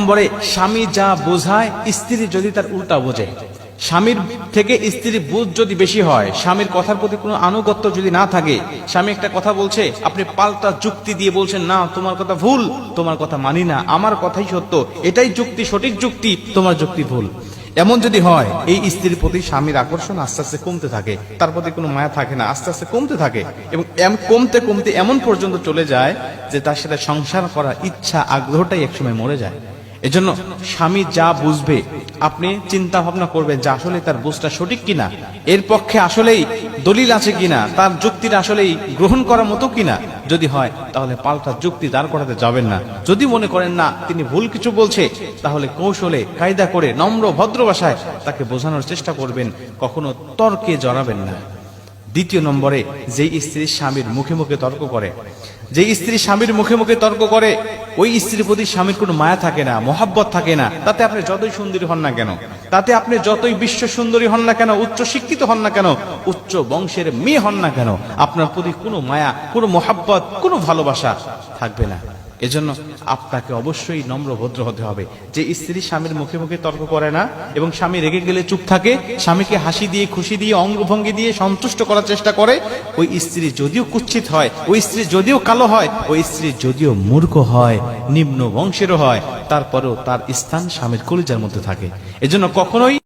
নম্বরে স্বামী যা বোঝায়, স্ত্রী যদি তার উল্টা বোঝে। স্বামীর থেকে স্ত্রীর বুঝ যদি বেশি হয়, স্বামীর কথার প্রতি কোনো আনুগত্য যদি না থাকে, স্বামী একটা কথা বলছে, আপনি পাল্টা যুক্তি দিয়ে বলছেন, না, তোমার কথা ভুল, তোমার কথা মানি না, আমার কথাই সত্য, এটাই যুক্তি, সঠিক যুক্তি, তোমার যুক্তি ভুল। এমন যদি হয়, এই স্ত্রীর প্রতি স্বামীর আকর্ষণ আস্তে আস্তে কমতে থাকে, তার প্রতি কোনো মায়া থাকে না, আস্তে আস্তে কমতে থাকে এবং কমতে কমতে এমন পর্যন্ত চলে যায় যে তার সাথে সংসার করার ইচ্ছা, আগ্রহটাই একসময় মরে যায়। এজন্য স্বামী যা বুঝবে, আপনি চিন্তা ভাবনা করবেন যে আসলে তার বুঝটা সঠিক কিনা। এর পক্ষে আসলেই দলিল আছে কিনা, তার যুক্তির আসলেই গ্রহণ করার মতো কিনা। যদি হয়, তাহলে পাল্টা যুক্তি দাঁড় করাতে যাবেন না। যদি মনে করেন না, তিনি ভুল কিছু বলছে, তাহলে কৌশলে কায়দা করে নম্র ভদ্র ভাষায় তাকে বোঝানোর চেষ্টা করবেন, কখনো তর্কে জড়াবেন না। দ্বিতীয় নম্বরে, যেই স্ত্রী স্বামীর মুখে মুখে তর্ক করে যে স্ত্রী স্বামীর মুখে মুখে তর্ক করে ওই স্ত্রীর প্রতি স্বামীর কোনো মায়া থাকে না, মহাব্বত থাকে না। তাতে আপনি যতই সুন্দরী হন না কেন, তাতে আপনি যতই বিশ্ব সুন্দরী হন না কেন, উচ্চ শিক্ষিত হন না কেন, উচ্চ বংশের মেয়ে হন না কেন, আপনার প্রতি কোনো মায়া, কোনো মহাব্বত, কোনো ভালোবাসা থাকবে না। এজন্য আপনাকে অবশ্যই নম্র ভদ্র হতে হবে। যে স্ত্রী স্বামীর মুখে মুখে তর্ক করে না এবং স্বামী রেগে গেলে চুপ থাকে, স্বামীকে হাসি দিয়ে, খুশি দিয়ে, অঙ্গভঙ্গি দিয়ে সন্তুষ্ট করার চেষ্টা করে, ওই স্ত্রী যদিও কুচ্ছিত হয়, ওই স্ত্রী যদিও কালো হয়, ওই স্ত্রী যদিও মূর্খ হয়, নিম্ন বংশেরও হয়, তারপরেও তার স্থান স্বামীর কলিজার মধ্যে থাকে। এজন্য কখনোই